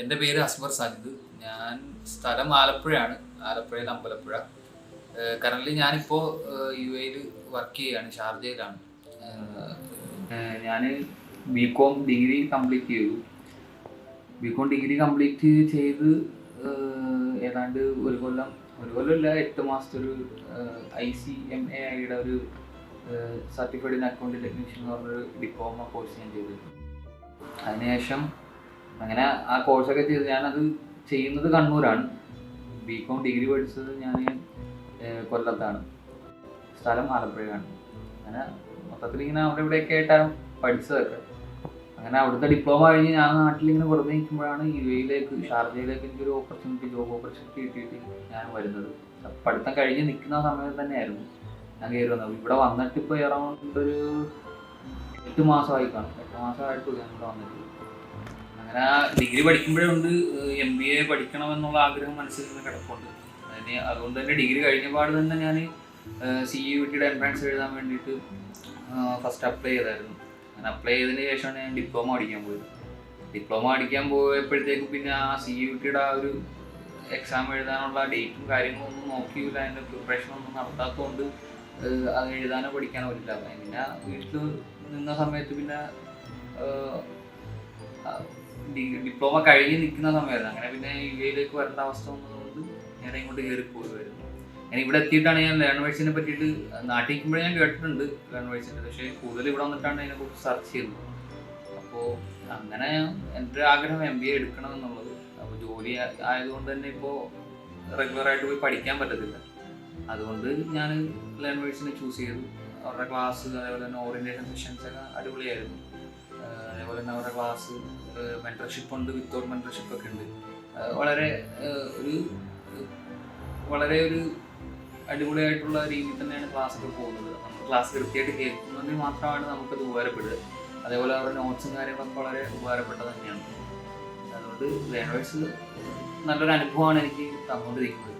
എന്റെ പേര് അസ്മർ സാജിദ്. ഞാൻ സ്ഥലം ആലപ്പുഴയാണ്. ആലപ്പുഴയിൽ അമ്പലപ്പുഴ. കറന്റ് ഞാനിപ്പോൾ യു എയിൽ വർക്ക് ചെയ്യുകയാണ് ഷാർജയിലാണ്. ഞാൻ ബി കോം ഡിഗ്രി കംപ്ലീറ്റ് ചെയ്തു. ബി കോം ഡിഗ്രി കംപ്ലീറ്റ് ചെയ്ത് ഏതാണ്ട് ഒരു കൊല്ലം ഒരു കൊല്ലമില്ല എട്ട് മാസത്തെ ഒരു ഐ സി എം എ ഐയുടെ ഒരു സർട്ടിഫൈഡ് ഇൻ അക്കൗണ്ട് ടെക്നീഷ്യൻ എന്ന് പറഞ്ഞൊരു ഡിപ്ലോമ കോഴ്സ് ഞാൻ ചെയ്തു അതിനുശേഷം അങ്ങനെ ആ കോഴ്സൊക്കെ ചെയ്ത് ഞാനത് ചെയ്യുന്നത് കണ്ണൂരാണ്. ബി കോം ഡിഗ്രി പഠിച്ചത് ഞാൻ കൊല്ലത്താണ്. സ്ഥലം ആലപ്പുഴയാണ് അങ്ങനെ മൊത്തത്തിൽ ഇങ്ങനെ അവിടെ ഇവിടെയൊക്കെ ആയിട്ടാണ് പഠിച്ചതൊക്കെ. അങ്ങനെ അവിടുത്തെ ഡിപ്ലോമ കഴിഞ്ഞ് ഞാൻ നാട്ടിൽ ഇങ്ങനെ വെറുതെ നിൽക്കുമ്പോഴാണ് യു എയിലേക്ക് ഷാർജയിലേക്ക് എനിക്കൊരു ഓപ്പർച്യൂണിറ്റി ജോബ് ഓപ്പർച്യൂണിറ്റി കിട്ടിയിട്ട് ഞാൻ വരുന്നത്. പഠിത്തം കഴിഞ്ഞ് നിൽക്കുന്ന സമയത്ത് തന്നെയായിരുന്നു ഞാൻ കയറി വന്നത്. ഇവിടെ വന്നിട്ട് ഇപ്പോൾ അറൗണ്ട് ഒരു എട്ട് മാസമായി കാണും. എട്ട് മാസമായിട്ടുള്ളൂ ഞാൻ ഇവിടെ വന്നിട്ട്. അങ്ങനെ ഡിഗ്രി പഠിക്കുമ്പോഴുണ്ട് എം ബി എ പഠിക്കണമെന്നുള്ള ആഗ്രഹം മനസ്സിൽ നിന്ന് കിടപ്പുണ്ട്. അതിന് അതുകൊണ്ട് തന്നെ ഡിഗ്രി കഴിഞ്ഞ പാട് തന്നെ ഞാൻ സി യു ടിയുടെ എൻട്രൻസ് എഴുതാൻ വേണ്ടിയിട്ട് ഫസ്റ്റ് അപ്ലൈ ചെയ്തായിരുന്നു. അങ്ങനെ അപ്ലൈ ചെയ്തതിന് ശേഷമാണ് ഞാൻ ഡിപ്ലോമ പഠിക്കാൻ പോയത്. ഡിപ്ലോമ പഠിക്കാൻ പോയപ്പോഴത്തേക്ക് പിന്നെ ആ സി യു ടിയുടെ ആ ഒരു എക്സാം എഴുതാനുള്ള ഡേറ്റും കാര്യങ്ങളും ഒന്നും നോക്കിയില്ല. അതിന്റെ പ്രിപ്പറേഷൻ ഒന്നും നടത്താത്തതുകൊണ്ട് അത് എഴുതാനോ പഠിക്കാനോ പറ്റില്ല. പിന്നെ വീട്ടിൽ നിന്ന സമയത്ത് പിന്നെ ഡിപ്ലോമ കഴിഞ്ഞ് നിൽക്കുന്ന സമയത്ത് അങ്ങനെ പിന്നെ യു എയിലേക്ക് വരേണ്ട അവസ്ഥ വന്നതുകൊണ്ട് ഞാൻ ഇങ്ങോട്ട് കയറി പോയിരുന്നു ഞാൻ ഇവിടെ എത്തിയിട്ടാണ് ഞാൻ ലേണവേഴ്സിനെ പറ്റിയിട്ട് നാട്ടിൽ നിൽക്കുമ്പോഴേ ഞാൻ കേട്ടിട്ടുണ്ട് ലേണവേഴ്സിന്റെ പക്ഷേ കൂടുതൽ ഇവിടെ വന്നിട്ടാണ് അതിനെക്കുറിച്ച് സെർച്ച് ചെയ്യുന്നത്. അപ്പോൾ അങ്ങനെ എന്റെ ആഗ്രഹം എം ബി എ എടുക്കണം എന്നുള്ളത്. അപ്പോൾ ജോലി ആയതുകൊണ്ട് തന്നെ ഇപ്പോൾ റെഗുലറായിട്ട് പോയി പഠിക്കാൻ പറ്റത്തില്ല. അതുകൊണ്ട് ഞാൻ ലേണവേഴ്സിനെ ചൂസ് ചെയ്തു. അവരുടെ ക്ലാസ് അതേപോലെ തന്നെ ഓറിയന്റേഷൻ സെഷൻസ് ഒക്കെ അടിപൊളിയായിരുന്നു. അതേപോലെ തന്നെ അവരുടെ ക്ലാസ് മെന്റർഷിപ്പ് ഉണ്ട് വിത്തൗട്ട് മെന്റർഷിപ്പ് ഒക്കെ ഉണ്ട്. വളരെ ഒരു വളരെ ഒരു അടിപൊളിയായിട്ടുള്ള രീതിയിൽ തന്നെയാണ് ക്ലാസ് ഒക്കെ പോകുന്നത്. നമ്മൾ ക്ലാസ് കൃത്യമായിട്ട് കേൾക്കുന്നതിന് മാത്രമാണ് നമുക്കത് ഉപകാരപ്പെടുക. അതേപോലെ അവരുടെ നോട്ട്സും കാര്യങ്ങളൊക്കെ വളരെ ഉപകാരപ്പെട്ടത് തന്നെയാണ്. അതുകൊണ്ട് ലേണേഴ്സ് നല്ലൊരു അനുഭവമാണ് എനിക്ക് തന്നുകൊണ്ടിരിക്കുന്നത്.